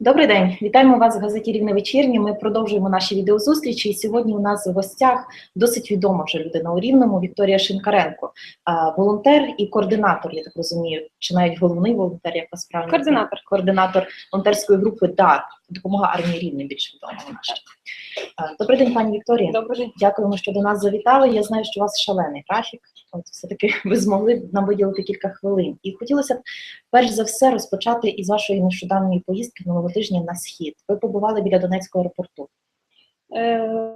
Добрий день, вітаємо вас в газеті Рівне вечірні. Ми продовжуємо наші відеозустрічі. І сьогодні у нас в гостях досить відома вже людина у Рівному Вікторія Шинкаренко, волонтер і координатор, я так розумію, чи навіть головний волонтер, як вас правильно Координатор. координатор волонтерської групи ДАР, допомога армії Рівне більш відома Добрий день, пані Вікторія. Добрий день. Дякуємо, що до нас завітали. Я знаю, що у вас шалений графік. От все-таки ви змогли нам виділити кілька хвилин. І хотілося б перш за все розпочати із вашої нещодавньої поїздки минулого тижня на схід. Ви побували біля Донецького аеропорту. Е,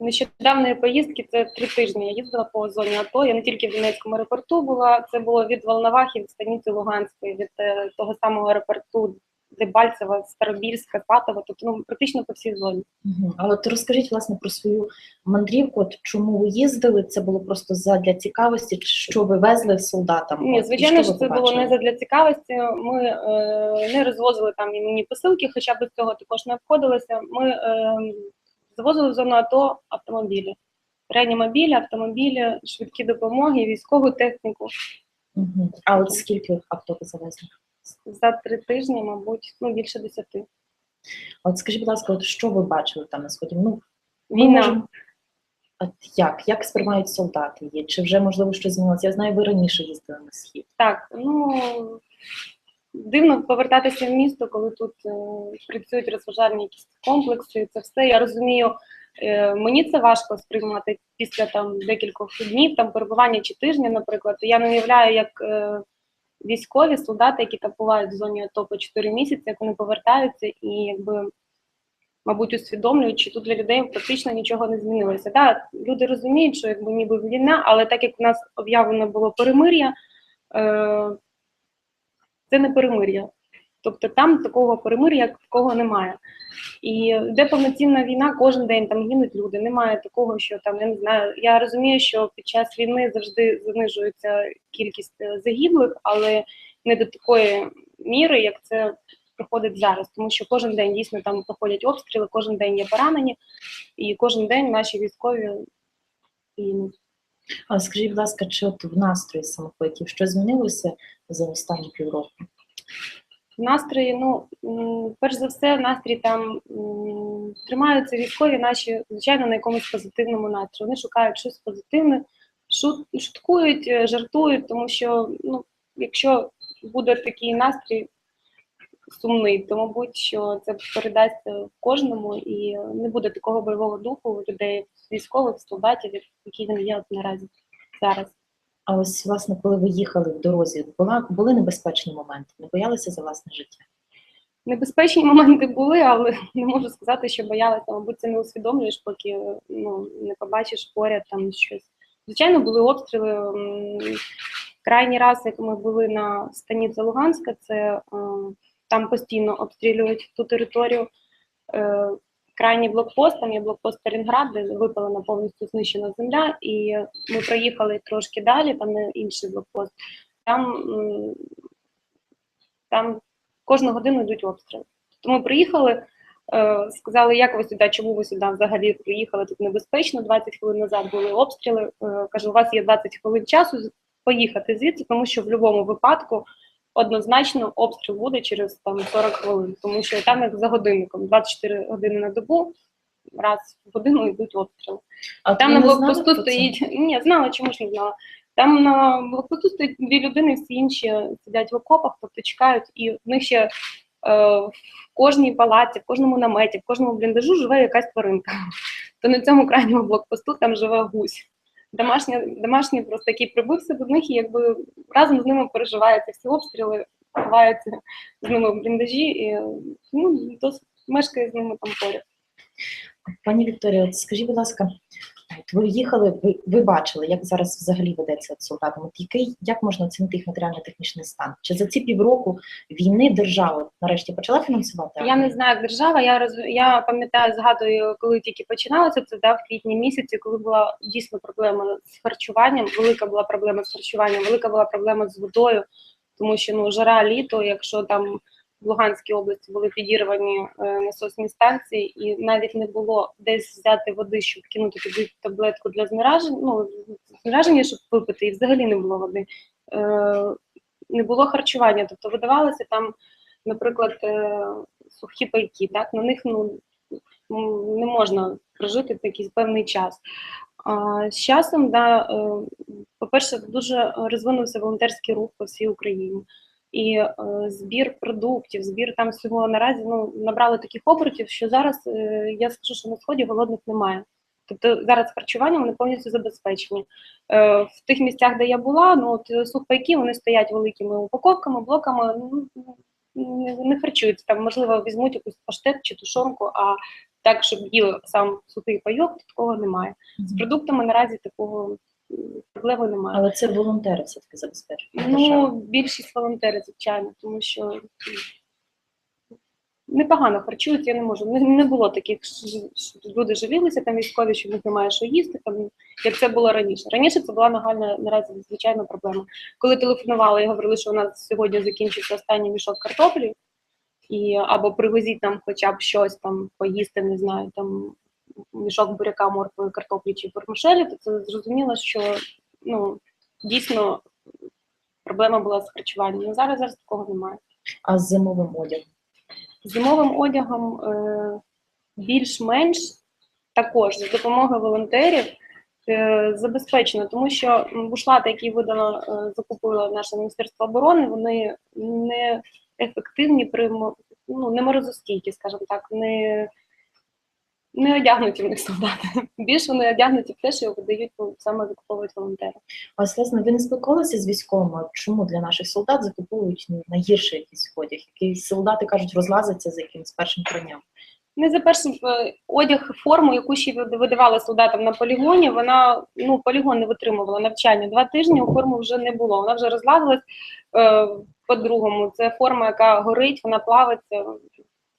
Нещодавної поїздки це три тижні. Я їздила по зоні АТО. Я не тільки в Донецькому аеропорту була. Це було від Волновахи, від станиці Луганської, від е, того самого аеропорту Дебальцева, Старобільська, Патова, тобто ну, практично по всій зоні. Угу. А от розкажіть власне про свою мандрівку. От чому ви їздили? Це було просто задля цікавості, що ви везли солдатам? Ні, звичайно що це було не задля цікавості. Ми е, не розвозили там імені посилки, хоча без цього також не обходилося. Ми е, завозили в зону АТО автомобілі. Реанімобілі, автомобілі, швидкі допомоги, військову техніку. Угу. А от скільки авто ви завезли? За три тижні, мабуть, ну більше десяти. От скажіть, будь ласка, от що ви бачили там на сході? Ну ми Війна. можемо- От як? Як сприймають солдати її? Чи вже можливо щось змінилося? Я знаю, ви раніше їздили на схід. Так, ну дивно повертатися в місто, коли тут е, працюють розважальні якісь комплекси. Це все я розумію. Е, мені це важко сприймати після там декількох днів, там перебування чи тижня, наприклад. Я не уявляю, як е, військові солдати, які там бувають в зоні АТО по 4 місяці, як вони повертаються і якби. Мабуть, усвідомлюють, що тут для людей практично нічого не змінилося. Да, люди розуміють, що якби ніби війна, але так як у нас об'явлено було перемир'я, е, це не перемир'я. Тобто там такого перемир'я, як такого немає. І де повноцінна війна, кожен день там гинуть люди. Немає такого, що там я не знаю. Я розумію, що під час війни завжди занижується кількість е, загиблих, але не до такої міри, як це проходить зараз. Тому що кожен день дійсно там проходять обстріли, кожен день є поранені, і кожен день наші військові гинуть. А скажіть, будь ласка, чи от в настрої самохвитів що змінилося за останні півроку? Настрої, ну перш за все, настрій там тримаються військові наші, звичайно, на якомусь позитивному настрої. Вони шукають щось позитивне, шут, шуткують, е, жартують, тому що ну, якщо буде такий настрій сумний, то мабуть, що це передасться кожному і не буде такого бойового духу у людей, військових, солдатів, які він є наразі зараз. А ось власне, коли ви їхали в дорозі, була були небезпечні моменти? Не боялися за власне життя? Небезпечні моменти були, але не можу сказати, що боялася. Мабуть, це не усвідомлюєш, поки ну, не побачиш поряд там щось. Звичайно, були обстріли. Крайній раз, як ми були на станиці Луганська, це е, там постійно обстрілюють ту територію. Крайній блокпост, там є блокпост Сталінград, де випалена повністю знищена земля, і ми проїхали трошки далі, там інший блокпост. Там, там кожну годину йдуть обстріли. Тому ми приїхали, е, сказали, як ви сюди, чому ви сюди взагалі приїхали? Тут небезпечно. 20 хвилин назад були обстріли. Е, кажу, у вас є 20 хвилин часу поїхати звідси, тому що в будь-якому випадку однозначно обстріл буде через там 40 хвилин, тому що там як за годинником, 24 години на добу. Раз в годину йдуть обстріли. А Там на блокпосту стоїть. Ні, знала, чому ж не знала. Там на блокпосту стоять дві людини, всі інші сидять в окопах, тобто чекають, і в них ще е, в кожній палаці, в кожному наметі, в кожному бліндажу живе якась тваринка. То на цьому крайньому блокпосту там живе гусь. Домашня, домашній просто який прибився до них і якби разом з ними переживаються всі обстріли, ховаються з ними в бліндажі і ну, досить мешкає з ними там поряд. Пані Вікторія, скажіть, будь ласка, ви їхали, ви, ви бачили, як зараз взагалі ведеться солдатами? Який, як можна оцінити їх матеріально-технічний стан? Чи за ці півроку війни держава нарешті почала фінансувати? Я не знаю, як держава. Я роз... я пам'ятаю, згадую, коли тільки починалося це да, в квітні місяці, коли була дійсно проблема з харчуванням. Велика була проблема з харчуванням, велика була проблема з водою, тому що ну жара літо, якщо там в Луганській області були підірвані е, насосні станції, і навіть не було десь взяти води, щоб кинути туди таблетку для знераження, ну знераження, щоб випити, і взагалі не було води. Е, не було харчування, тобто видавалося там, наприклад, е, сухі пайки, так на них ну не можна прожити якийсь певний час. А з часом, да, е, по-перше, дуже розвинувся волонтерський рух по всій Україні. І е, збір продуктів, збір там всього наразі ну, набрали таких обертів, що зараз е, я скажу, що на сході голодних немає. Тобто зараз харчування вони повністю забезпечені. Е, в тих місцях, де я була, ну от е, сухпайки вони стоять великими упаковками, блоками. Ну, не, харчуються. Там, можливо, візьмуть якусь паштет чи тушонку, а так, щоб їли сам сухий пайок, такого немає. З продуктами наразі такого проблеми немає. Але це волонтери все-таки забезпечують. не Ну, більшість волонтерів, звичайно, тому що непогано харчують, я не можу. Не, не було таких, що люди жалілися, там військові, що в них немає що їсти, там, як це було раніше. Раніше це була нагальна наразі звичайна проблема. Коли телефонували і говорили, що у нас сьогодні закінчиться останній мішок картоплі, і або привезіть нам хоча б щось там поїсти, не знаю, там мішок буряка, моркви, картоплі чи вермишелі, то це зрозуміло, що ну, дійсно проблема була з харчуванням. Ну, зараз зараз такого немає. А з зимовим одягом? З Зимовим одягом е, більш-менш також за допомогою волонтерів е, забезпечено, тому що бушлати, які видано е, закупило наше міністерство оборони, вони не ефективні при ну, не морозостійкі, скажімо так, не, не одягнуті в них солдати. Більш вони одягнуті в те, що видають саме закуповують волонтери. А власне, ви не спілкувалися з військовими? Чому для наших солдат закуповують найгірший якийсь одяг? Які солдати кажуть, розлазиться за якимось першим пранням? Не за першим е, одяг, форму, яку ще видавали солдатам на полігоні, вона ну полігон не витримувала навчання. Два тижні у форму вже не було. Вона вже розлазилась. Е, по-другому, це форма, яка горить, вона плавиться.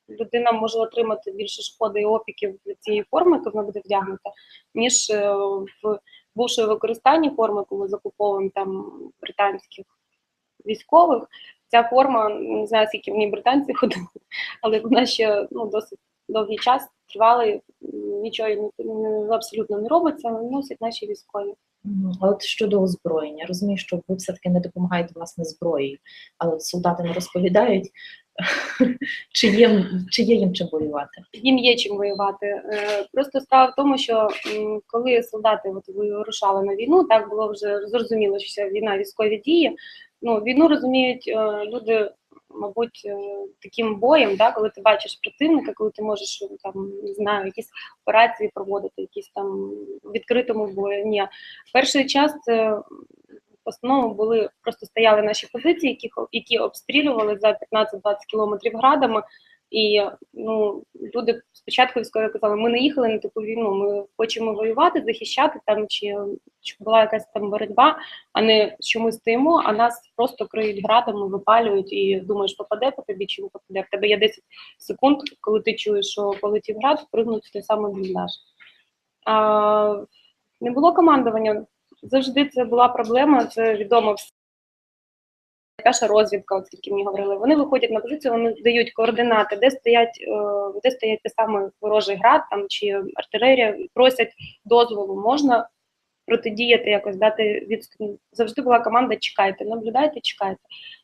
Людина може отримати більше шкоди і опіків від цієї форми, яку вона буде вдягнута, ніж е, в бувшої використанні форми, коли закуповуємо там британських військових. Ця форма, не знаю, скільки в ній британці ходили, але вона ще ну, досить довгий час тривалий, м, нічого абсолютно не робиться, носять наші військові. А от щодо озброєння, розумію, що ви все-таки не допомагаєте власне зброєю, але солдати не розповідають, чи є, чи є їм чим воювати. Їм є чим воювати. Е, Просто справа в тому, що коли солдати от вирушали на війну, так було вже зрозуміло, що війна військові дії. Ну, війну розуміють е, люди, мабуть, е, таким боєм, да, коли ти бачиш противника, коли ти можеш там не знаю, якісь операції проводити, якісь там відкритому бою. Ні, перший час це в основному були просто стояли наші позиції, які, які обстрілювали за 15-20 кілометрів градами. І ну, люди спочатку казали, ми не їхали на таку війну, ми хочемо воювати, захищати там, чи щоб була якась там боротьба, а не що ми стоїмо, а нас просто криють градами, випалюють і думаєш, попаде по тобі чи не попаде. В тебе є 10 секунд, коли ти чуєш, що полетів град, пригнуть в той самий бліндаж. Не було командування. Завжди це була проблема, це відомо. Наша розвідка, от скільки мені говорили, вони виходять на позицію, вони дають координати, де стоять, е, де стоять те саме ворожий град там чи артилерія, просять дозволу, можна протидіяти, якось дати відступ. Завжди була команда чекайте, наблюдайте, чекайте.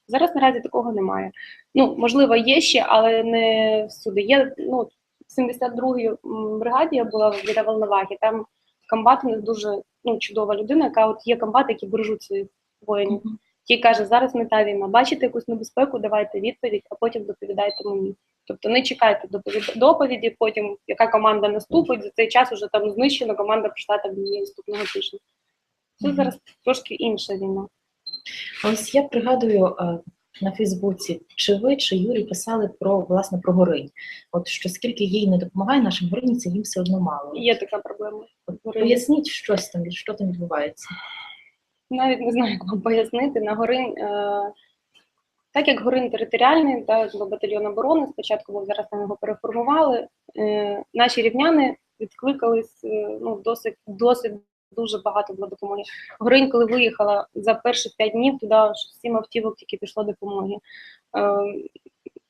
Зараз наразі такого немає. Ну, можливо, є ще, але не всюди. Є ну, в 72-й м, бригаді я була біля Волновахи, там комбат у них дуже ну, чудова людина, яка от є комбат, які бережуть своїх воїнів. Який каже, зараз не та війна, бачите якусь небезпеку, давайте відповідь, а потім доповідайте мені. Тобто не чекайте доповіді, потім яка команда наступить, за цей час уже там знищена, команда прийшла там наступного тижня. Це зараз трошки інша війна. Ось я пригадую е, на Фейсбуці, чи ви, чи Юрій писали про власне про горинь. От що скільки їй не допомагає нашим горинці, їм все одно мало. Є така проблема. Поясніть щось там, що там відбувається. Навіть не знаю, як вам пояснити. На Горинь, е, так як Горинь територіальний, да, з батальйон оборони, спочатку був зараз ми його переформували. Е, наші рівняни відкликались е, ну, досить, досить дуже багато було допомоги. Горинь, коли виїхала за перших п'ять днів, туди сім автівок тільки пішло допомоги. Е,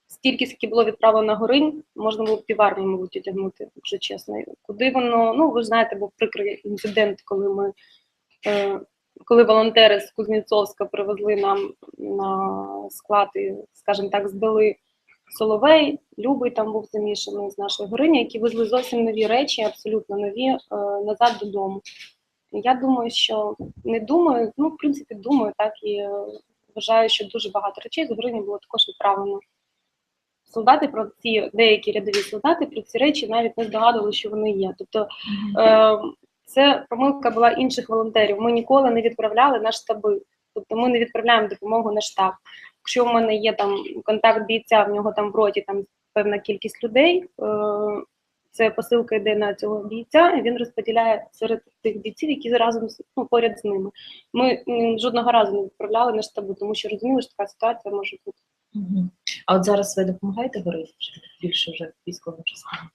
стільки, скільки було відправлено Горинь, можна було б піварні, мабуть, одягнути, вже чесно. Куди воно, ну ви знаєте, був прикрий інцидент, коли ми. Е, коли волонтери з Кузнєцовська привезли нам на склад і, скажімо так, здали Соловей, Любий там був замішаний з нашої героїні, які везли зовсім нові речі, абсолютно нові, е, назад додому. Я думаю, що не думаю, ну, в принципі, думаю, так і е, вважаю, що дуже багато речей з героїні було також відправлено. Солдати про ці деякі рядові солдати про ці речі навіть не здогадували, що вони є. Тобто Е, Це помилка була інших волонтерів. Ми ніколи не відправляли на штаби. Тобто ми не відправляємо допомогу на штаб. Якщо в мене є там контакт бійця, в нього там в роті там певна кількість людей, е, це посилка йде на цього бійця, і він розподіляє серед тих бійців, які разом ну, поряд з ними. Ми жодного разу не відправляли на штаби, тому що розуміли, що така ситуація може бути. А от зараз ви допомагаєте горити більше вже військовим частинам?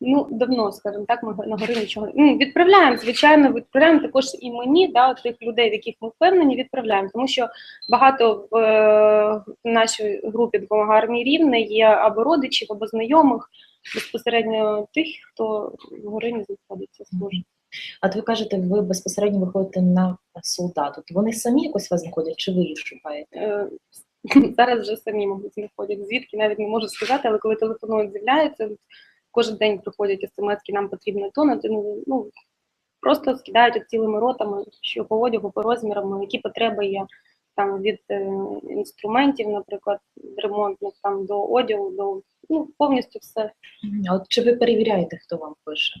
Ну, давно, скажімо так, ми на гори нічого ну, відправляємо, звичайно, відправляємо також і мені, да, тих людей, в яких ми впевнені, відправляємо. Тому що багато в е, нашій групі допомога армії рівне є або родичів, або знайомих, безпосередньо тих, хто в Горині знаходиться служить. А от ви кажете, ви безпосередньо виходите на солдату. То вони самі якось вас знаходять, чи ви їх шукаєте? Зараз вже самі, мабуть, знаходять. Звідки навіть не можу сказати, але коли телефонують, з'являються, кожен день приходять смс-ки, нам потрібно то, на ну, просто скидають цілими ротами, що по одягу, по розмірам, які потреби є там від е, інструментів, наприклад, ремонтних там до одягу, до ну, повністю все. А от чи ви перевіряєте, хто вам пише?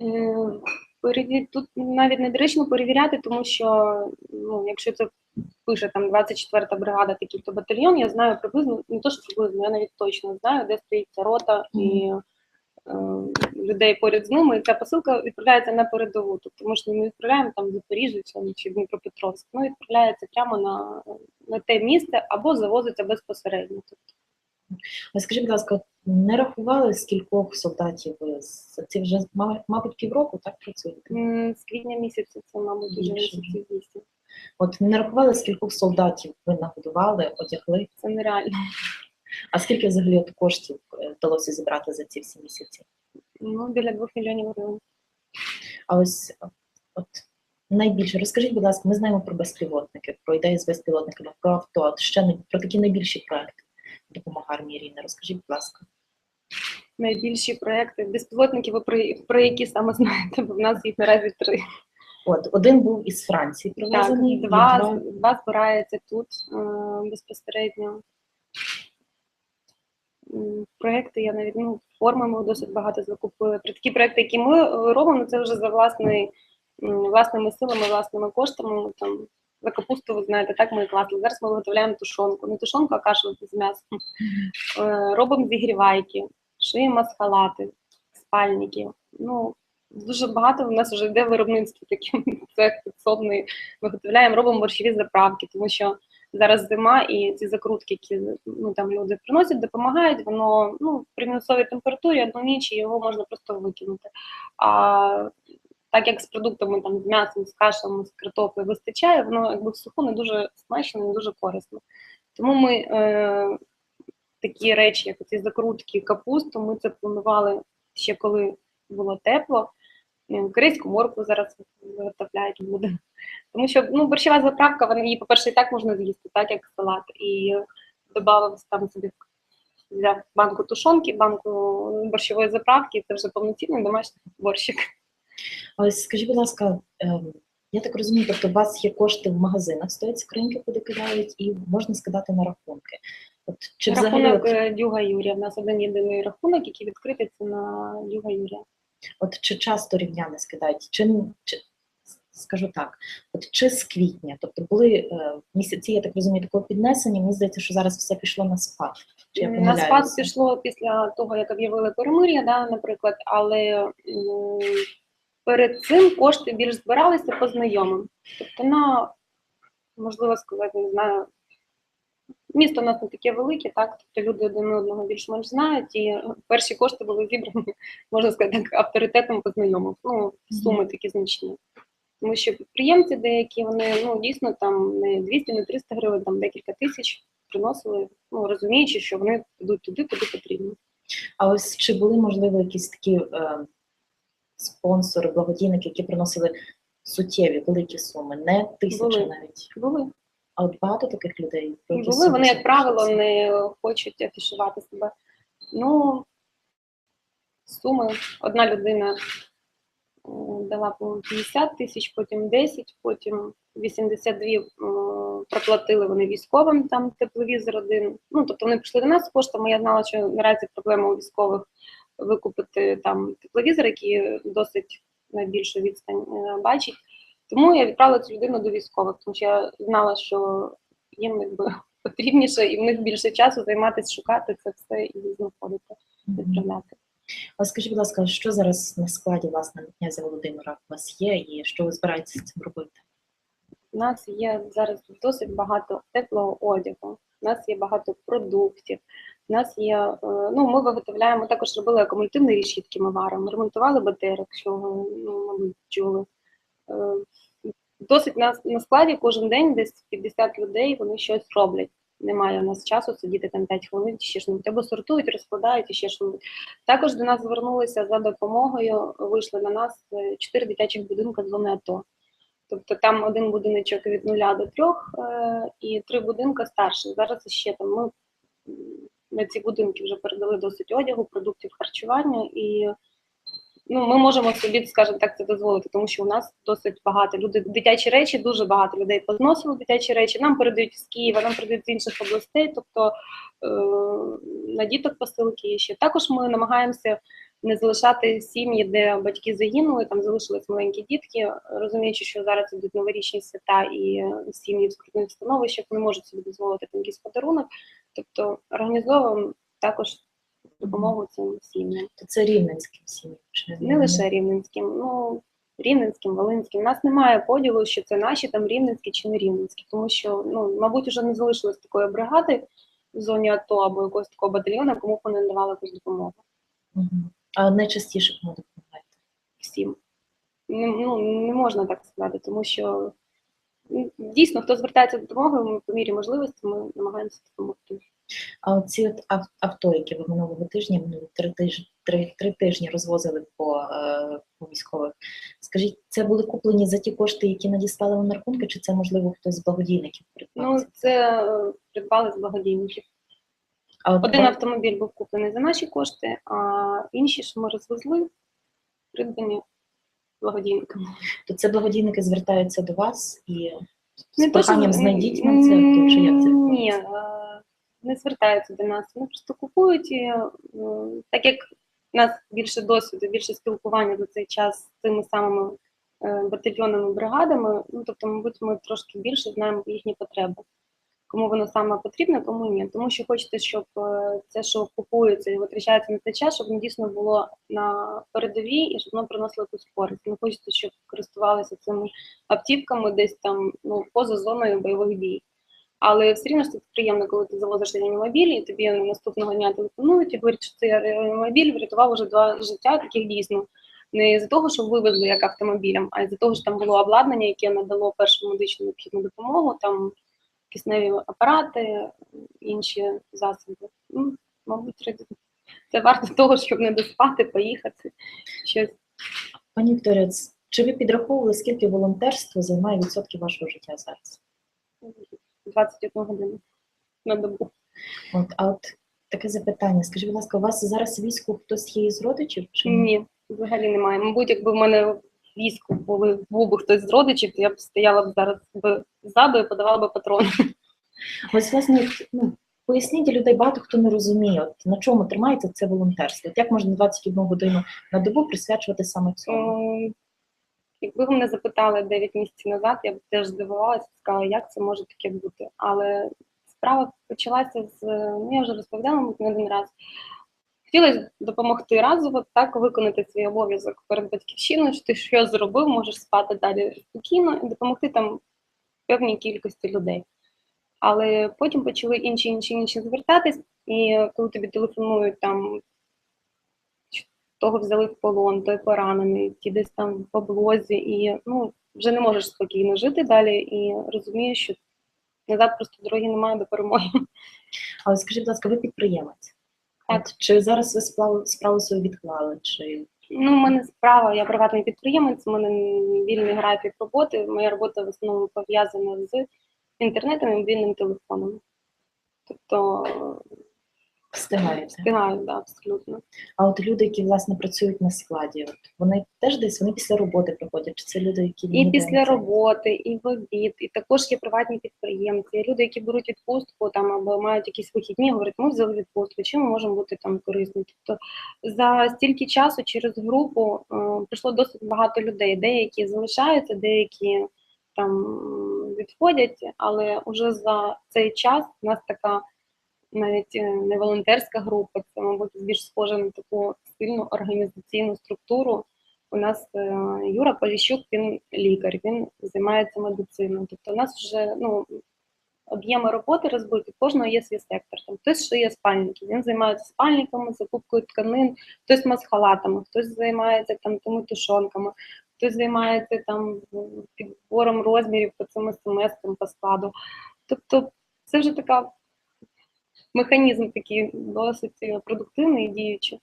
Е, переві- Тут навіть не доречно перевіряти, тому що ну, якщо це пише там 24-та бригада, такий то батальйон, я знаю приблизно, не то, що приблизно, я навіть точно знаю, де стоїть ця рота і е, людей поряд з ними. І ця посилка відправляється на передову. Тобто ми ж не відправляємо там в Запоріжжя чи, Дніпропетровськ, ну відправляється прямо на, на те місце або завозиться безпосередньо. Тобто, А скажіть, будь ласка, не рахували, скількох солдатів ви? Це вже, мабуть, півроку так працюєте? з квітня місяця це, мабуть, вже місяців вісім. От не рахували, скількох солдатів ви нагодували, одягли? Це нереально. А скільки взагалі от коштів е, вдалося зібрати за ці всі місяці? Ну, біля двох мільйонів гривень. А ось от найбільше розкажіть, будь ласка, ми знаємо про безпілотники, про ідеї з безпілотниками, про авто, от ще про такі найбільші проекти допомога армії рівне. Розкажіть, будь ласка. найбільші проекти безпілотників, про, про які саме знаєте, бо в нас їх наразі три. От один був із Франції привезений, і два, два збирається тут е, безпосередньо. М, Проекти я навіть ну, форми ми досить багато закупили. Про такі проекти, які ми е, робимо, це вже за власний, власними силами, власними коштами. Ми Там, за капусту, ви знаєте, так ми класли. Зараз ми виготовляємо тушонку. Не тушонку, а кашу з м'ясом. Е, Робимо зігрівайки, шиємо масхалати, спальники. Ну, дуже багато в нас вже йде виробництво такі цех підсобний. Виготовляємо, робимо борщові заправки, тому що зараз зима і ці закрутки, які ну, там люди приносять, допомагають. Воно ну, при мінусовій температурі одну ніч його можна просто викинути. А так як з продуктами там з м'ясом, з кашами, з картоплею вистачає, воно якби в суху не дуже смачно, не дуже корисно. Тому ми е, такі речі, як ці закрутки капусту, ми це планували ще коли було тепло. Корейську моркву зараз виготовляють буде. Тому що ну, борщова заправка, вона її, по-перше, і так можна з'їсти, так як салат. І додав там собі взяв банку тушонки, банку борщової заправки, і це вже повноцінний домашній борщик. Ось скажіть, будь ласка, ем, я так розумію, тобто у вас є кошти в магазинах, стоять скриньки, куди кидають, і можна скидати на рахунки. От чи рахунок от, е, Дюга Юрія. У нас один єдиний рахунок, який відкритий це на Дюга Юрія. От чи часто рівняни скидають, чи, чи скажу так, от чи з квітня, тобто були е, місяці, я так розумію, такого піднесення. Мені здається, що зараз все пішло на спад. Чи я На спад пішло після того, як об'явили перемир'я, да, наприклад, але м, перед цим кошти більш збиралися по знайомим. Тобто на, можливо сказати, не знаю, місто у нас не таке велике, так, тобто люди один одного більш-менш знають, і перші кошти були зібрані, можна сказати, так, авторитетом по знайомим. Ну, суми такі значні. Тому що підприємці деякі, вони ну, дійсно там не 200, не 300 гривень, там декілька тисяч приносили, ну, розуміючи, що вони йдуть туди, куди потрібно. А ось чи були можливо якісь такі е, спонсори, благодійники, які приносили суттєві великі суми, не тисячі Були. навіть. Були. А от багато таких людей Були вони, як правило, не хочуть афішувати себе. Ну, суми. Одна людина дала по 50 тисяч, потім 10, потім 82 е, проплатили вони військовим, там тепловізор один. Ну, тобто вони прийшли до нас з коштами. Я знала, що наразі проблема у військових викупити там тепловізор, який досить найбільшу відстань е, бачить. Тому я відправила цю людину до військових, тому що я знала, що їм якби потрібніше, і в них більше часу займатися, шукати це все і знаходити, відправляти. А скажіть, будь ласка, що зараз на складі власне князя Володимира у вас є, і що ви збираєтеся з цим робити? У нас є зараз досить багато теплого одягу, у нас є багато продуктів. У нас є, е, ну ми виготовляємо також робили акумулятивні рішітки, ми варимо, ремонтували якщо ви ну, мабуть, чули. Досить на, на складі кожен день десь 50 людей вони щось роблять. Немає у нас часу сидіти там 5 хвилин чи ще щось. Або сортують, розкладають і ще щось. Також до нас звернулися за допомогою. Вийшли на нас е, чотири дитячих будинки з зони АТО. Тобто там один будиночок від нуля до трьох е, і три будинки старших. Зараз ще там ми на ці будинки вже передали досить одягу, продуктів харчування і ну, ми можемо собі, скажімо так, це дозволити, тому що у нас досить багато люди, дитячі речі, дуже багато людей позносили дитячі речі. Нам передають з Києва, нам передають з інших областей, тобто е, на діток посилки є ще. Також ми намагаємося не залишати сім'ї, де батьки загинули, там залишились маленькі дітки, розуміючи, що зараз ідуть новорічні свята і сім'ї в скрутних становищах не можуть собі дозволити якийсь подарунок. Тобто організовуємо також допомогу цим сім'ям. То це рівненським сім'ям. Не лише рівненським, ну рівненським, волинським. У нас немає поділу, що це наші там рівненські чи не рівненські, тому що ну, мабуть, вже не залишилось такої бригади в зоні АТО або якогось такого батальйону, кому б вони надавали якусь допомогу. А найчастіше кому допомагаєте? всім. Не, ну, не можна так сказати, тому що дійсно, хто звертається до допомоги, ми по мірі можливості ми намагаємося допомогти. А оці от авто, які ви минулого тижня, минулі три тижні, три, три тижні розвозили по, е, по військових. Скажіть, це були куплені за ті кошти, які надіслали вам на рахунки, чи це можливо хтось з благодійників придбав? Ну, це? е, придбали з благодійників. а от Один ба- автомобіль був куплений за наші кошти, а інші ж ми розвезли, придбані благодійниками. то це благодійники звертаються до вас і з Не то, що- проханням знайдіть нам це авто, чи як це Ні, е, не звертаються до нас. Вони просто купують і е, так як у нас більше досвіду, більше спілкування за цей час з тими самими е, батальйонними бригадами, ну тобто, мабуть, ми трошки більше знаємо їхні потреби. Кому воно саме потрібне, кому ні. Тому що хочете, щоб е, це, що купується і витрачається на цей час, щоб воно дійсно було на передовій і щоб воно приносило якусь користь. Не хочете, щоб користувалися цими автівками десь там ну, поза зоною бойових дій. Але все рівно це приємно, коли ти завозиш реанімобіль, і тобі наступного дня телефонують і говорять, що цей реанімобіль врятував уже два життя, таких дійсно. Не з-за того, що вивезли як автомобілем, а з-за того, що там було обладнання, яке надало першу медичну необхідну допомогу, там кисневі апарати, інші засоби. Ну, мабуть, це варто того, щоб не доспати, поїхати. Щось. Пані Вікторія, чи ви підраховували, скільки волонтерство займає відсотків вашого життя зараз? 21 годину на добу. От, а от таке запитання. Скажіть, будь ласка, у вас зараз війську хтось є із родичів? Чи Ні, взагалі немає. Мабуть, якби в мене в війську були був би хтось з родичів, то я б стояла б зараз ззаду і подавала б патрони. Ось власне, ну, поясніть людей, багато хто не розуміє, от, на чому тримається це волонтерство. От як можна 21 годину на добу присвячувати саме цьому? Якби ви мене запитали 9 місяців назад, я б теж здивувалася, сказала, як це може таке бути. Але справа почалася з ну я вже розповідала не один раз. Хотілося допомогти разово так виконати свій обов'язок перед батьківщиною, що ти що зробив, можеш спати далі спокійно і допомогти там певній кількості людей. Але потім почали інші, інші, інші звертатись, і коли тобі телефонують там того взяли в полон, той поранений, ті десь там в облозі, і ну вже не можеш спокійно жити далі, і розумієш, що назад просто дороги немає до перемоги. Але скажіть, будь ласка, ви підприємець. Так. От, чи зараз ви справу, справу свою відклали? Чи Ну, у мене справа, я приватний підприємець, у мене вільний графік роботи. Моя робота в основному пов'язана з інтернетом і мобільним телефоном. Тобто Встигаєте. встигають, да, абсолютно. А от люди, які власне працюють на складі, от вони теж десь вони після роботи приходять? Чи це люди, які І після роботи, і в обід, і також є приватні підприємці, люди, які беруть відпустку там або мають якісь вихідні, говорять, ми взяли відпустку, чим ми можемо бути там корисні. Тобто за стільки часу через групу е, прийшло досить багато людей. Деякі залишаються, деякі там відходять, але вже за цей час у нас така навіть е, не волонтерська група, це, мабуть, більш схоже на таку сильну організаційну структуру. У нас е, Юра Поліщук, він лікар, він займається медициною. Тобто у нас вже ну, об'єми роботи розбиті, в кожного є свій сектор. Там хтось шиє спальники, він займається спальниками, закупкою тканин, хтось масхалатами, хтось займається там тими тушонками, хтось займається там підбором розмірів по цим смс по складу. Тобто це вже така механізм такий досить е, продуктивний і діючий.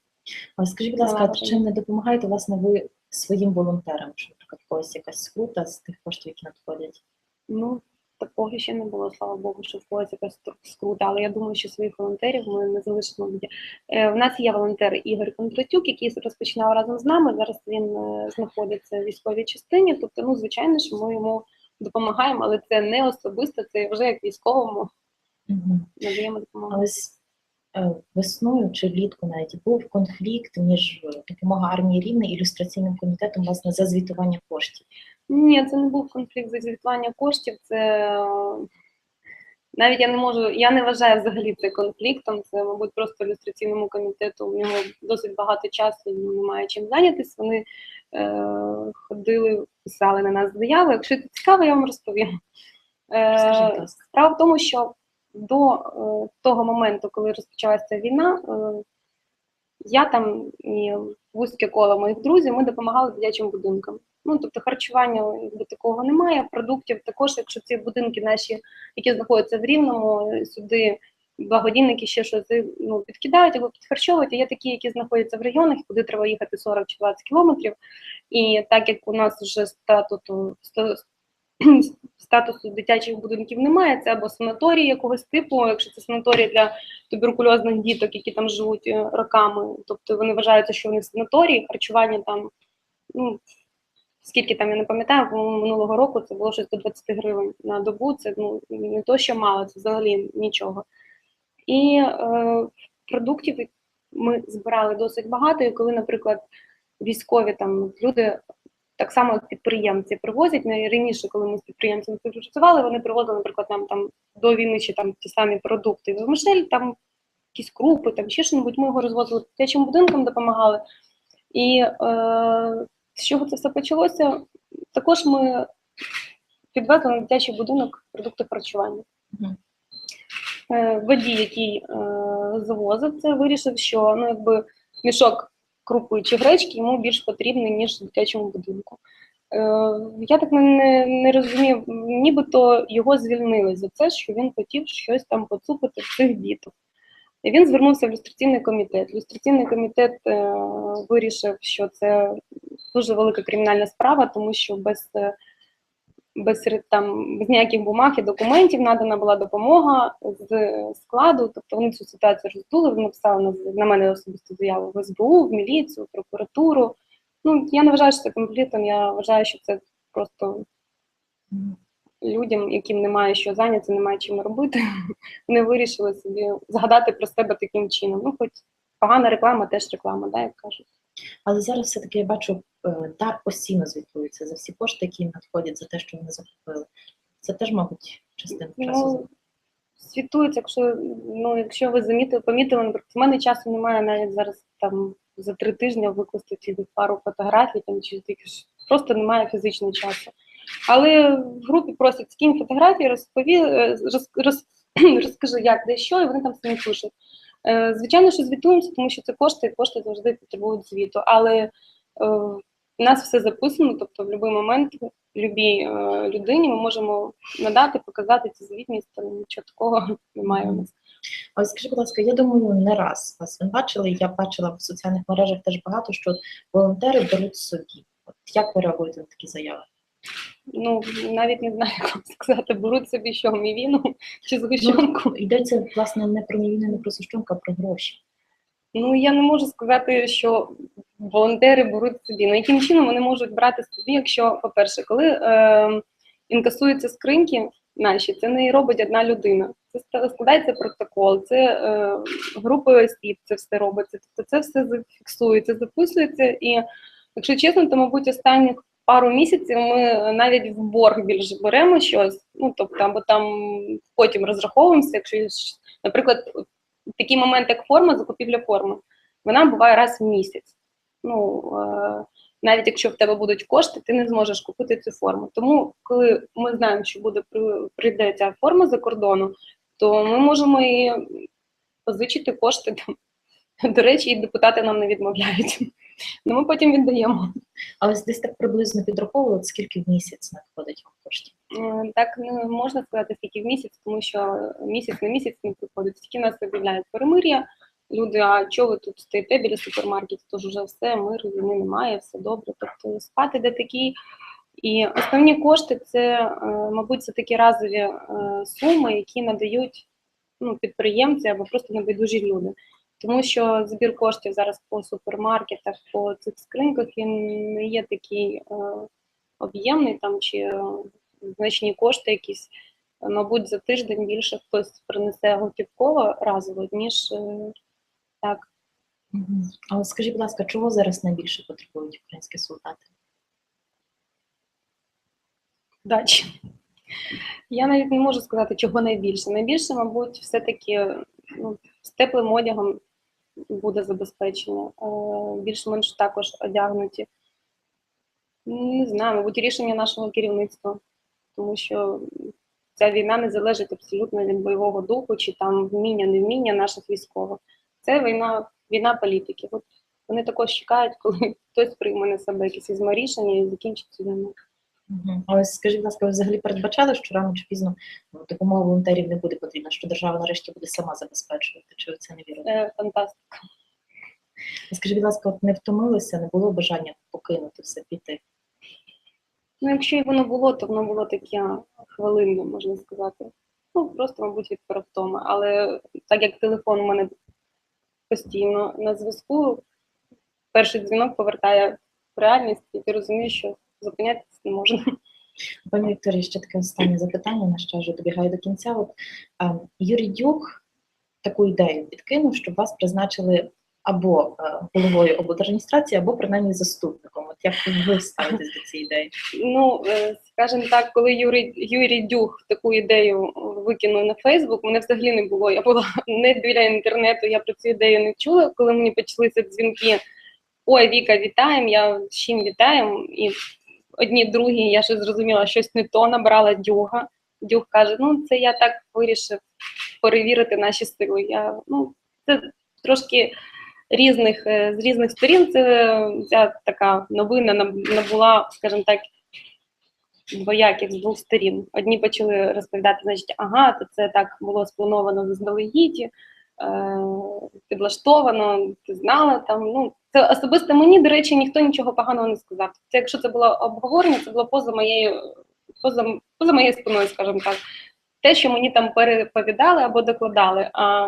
А скажіть, будь ласка, а чим не допомагаєте власне ви своїм волонтерам? Чи, наприклад, когось якась скрута з тих коштів, які надходять? Ну, такого ще не було, слава Богу, що в когось якась скрута, але я думаю, що своїх волонтерів ми не залишимо в. Е, нас є волонтер Ігор Кондратюк, який розпочинав разом з нами. Зараз він е, знаходиться в військовій частині. Тобто, ну, звичайно, що ми йому допомагаємо, але це не особисто, це вже як військовому Угу. надаємо допомогу. А е, весною чи влітку навіть був конфлікт між е, допомога армії Рівне і ілюстраційним комітетом власне за звітування коштів. Ні, це не був конфлікт за звітування коштів. Це навіть я не можу, я не вважаю взагалі це конфліктом. Це, мабуть, просто ілюстраційному комітету. У нього досить багато часу, він немає чим зайнятися. Вони е, ходили, писали на нас заяви. Якщо це цікаво, я вам розповім. Е. Справа в тому, що до е, того моменту, коли розпочалася війна, е, я там і вузьке коло моїх друзів, ми допомагали дитячим будинкам. Ну, тобто харчування якби такого немає, продуктів також, якщо ці будинки наші, які знаходяться в Рівному, е, сюди благодійники ще щось ну, підкидають або підхарчовують. І Є такі, які знаходяться в районах, куди треба їхати 40 чи 20 кілометрів. І так як у нас вже статуту ста- статусу дитячих будинків немає, це або санаторій якогось типу, якщо це санаторій для туберкульозних діток, які там живуть е, роками, тобто вони вважаються, що вони санаторії, харчування там, ну, скільки там, я не пам'ятаю, минулого року це було щось до 20 гривень на добу, це ну, не то, що мало, це взагалі нічого. І е, продуктів ми збирали досить багато, і коли, наприклад, військові там люди так само як підприємці привозять не раніше, коли ми з підприємцями співпрацювали, вони привозили, наприклад, нам там до війни ще там ті самі продукти. В Мишель там якісь крупи, там ще що-небудь, ми його розвозили дитячим будинкам, допомагали. І е, з чого це все почалося? Також ми підвезли на дитячий будинок продукти харчування. Е, водій, який е, завозив це, вирішив, що ну, якби мішок крупи чи гречки йому більш потрібні, ніж в дитячому будинку. Е, я так не, не, розумію, нібито його звільнили за це, що він хотів щось там поцупити в цих діток. Він звернувся в люстраційний комітет. Люстраційний комітет е, вирішив, що це дуже велика кримінальна справа, тому що без, е, без, там, без ніяких бумаг і документів надана була допомога з складу. Тобто вони цю ситуацію роздули, вони написали на, на мене особисто заяву в СБУ, в міліцію, в прокуратуру. Ну, я не вважаю, що це конфліктом, я вважаю, що це просто людям, яким немає що зайнятися, немає чим робити, вони вирішили собі згадати про себе таким чином. Ну, хоч погана реклама, теж реклама, да, як кажуть. Але зараз все-таки я бачу, е, ДАР постійно звітується за всі кошти, які їм надходять за те, що вони закупили. Це теж, мабуть, частина часу. Ну, світується, якщо, ну, якщо ви замітили, помітили, наприклад, в мене часу немає навіть зараз там за три тижні викласти ці пару фотографій, там, чи тільки ж просто немає фізичного часу. Але в групі просять скинь фотографії, розпові, е, роз, роз, розкажи, як, де що, і вони там самі пишуть. Е, Звичайно, що звітуємося, тому що це кошти, і кошти завжди потребують звіту. Але е, у нас все записано, тобто в будь-який момент любій е, людині ми можемо надати, показати цю звітність, там нічого такого немає у нас. А скажіть, будь ласка, я думаю, не раз вас ви бачили, я бачила в соціальних мережах теж багато, що волонтери беруть собі. От як ви реагуєте на такі заяви? Ну, навіть не знаю, як вам сказати, беруть собі що, мівіну чи згущенку. Ну, йдеться власне не про війну, не про сущенку, а про гроші. Ну, я не можу сказати, що волонтери беруть собі. Ну, яким чином вони можуть брати собі, якщо, по-перше, коли е, інкасуються скриньки наші, це не робить одна людина. Це складається протокол, це е, групи осіб, це все робиться. Тобто це все зафіксується, записується. І, якщо чесно, то, мабуть, останніх пару місяців ми навіть в борг більше беремо щось, ну, тобто, або там потім розраховуємося, якщо, наприклад, такий момент, як форма, закупівля форми, вона буває раз в місяць. Ну, е, навіть якщо в тебе будуть кошти, ти не зможеш купити цю форму. Тому, коли ми знаємо, що буде прийде ця форма за кордону, то ми можемо і позичити кошти. До речі, і депутати нам не відмовляють. Ну, ми потім віддаємо. А ось десь так приблизно підраховували, скільки в місяць надходить вам коштів. Е, Так не можна сказати, скільки в місяць, тому що місяць на місяць не приходить. Тільки нас об'являють перемир'я. Люди, а чого ви тут стоїте біля супермаркетів? Тож вже все, миру, війни немає, все добре. Тобто спати де такі. І основні кошти це, е, мабуть, це такі разові е, суми, які надають ну, підприємці або просто небайдужі люди. Тому що збір коштів зараз по супермаркетах, по цих скриньках, він не є такий е, об'ємний там чи е, значні кошти якісь. Мабуть, за тиждень більше хтось принесе готівково разово, ніж е, так. А скажіть, будь ласка, чого зараз найбільше потребують українські солдати? Дачі. Я навіть не можу сказати, чого найбільше. Найбільше, мабуть, все-таки ну, з теплим одягом буде забезпечення. Е, Більш-менш також одягнуті. Не знаю, мабуть, рішення нашого керівництва, тому що ця війна не залежить абсолютно від бойового духу чи там вміння, невміння наших військових. Це війна, війна політики. От вони також чекають, коли хтось прийме на себе якісь рішення і закінчить цю війну. А ось скажіть, будь ласка, ви взагалі передбачали, що рано чи пізно ну, допомога волонтерів не буде потрібна, що держава нарешті буде сама забезпечувати? Чи ви це не вірите? Е, фантастика. Скажіть, будь ласка, от не втомилися, не було бажання покинути все, піти? Ну, якщо і воно було, то воно було таке хвилинне, можна сказати. Ну, просто, мабуть, від перевтоми. Але так як телефон у мене постійно на зв'язку, перший дзвінок повертає в реальність, і ти розумієш, що зупинятися не можна. Пані Вікторія, ще таке останнє запитання, на що вже добігає до кінця. От, а, Юрій Дюк таку ідею підкинув, щоб вас призначили або е, головою облдержадміністрації, або принаймні заступником. От як ви ставитесь до цієї ідеї? Ну, е, скажімо так, коли Юрій, Юрій Дюх таку ідею викинув на Фейсбук, мене взагалі не було. Я була не біля інтернету, я про цю ідею не чула, коли мені почалися дзвінки. Ой, Віка, вітаємо, я з чим вітаємо. І одні, другі, я ще зрозуміла, щось не то набрала Дюга. Дюг каже: ну, це я так вирішив перевірити наші сили. Я, ну, це трошки різних, е, з різних сторін. Це ця така новина набула, скажімо так, двояких з двох сторін. Одні почали розповідати, значить, ага, то це так було сплановано заздалегідь, е, підлаштовано, ти знала там. Ну, це особисто мені, до речі, ніхто нічого поганого не сказав. Це якщо це було обговорення, це було поза моєю, поза, поза моєю спиною, скажімо так. Те, що мені там переповідали або докладали. А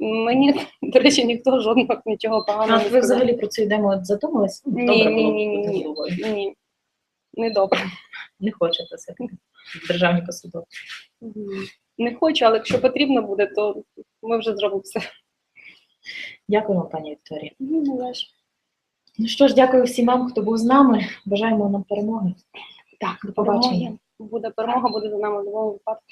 мені, до речі, ніхто жодного нічого поганого А не сказав. ви взагалі про цю ідему от задумались? Ні, добре ні, було ні, ні, ні. Ні, не добре. Не хочете все державні посадовці. Не хочу, але якщо потрібно буде, то ми вже зробимо все. Дякуємо, пані Вікторія. Ну, що ж, дякую всім вам, хто був з нами. Бажаємо нам перемоги. Так, До побачення. Буде перемога, буде за нами в будь-якому випадку.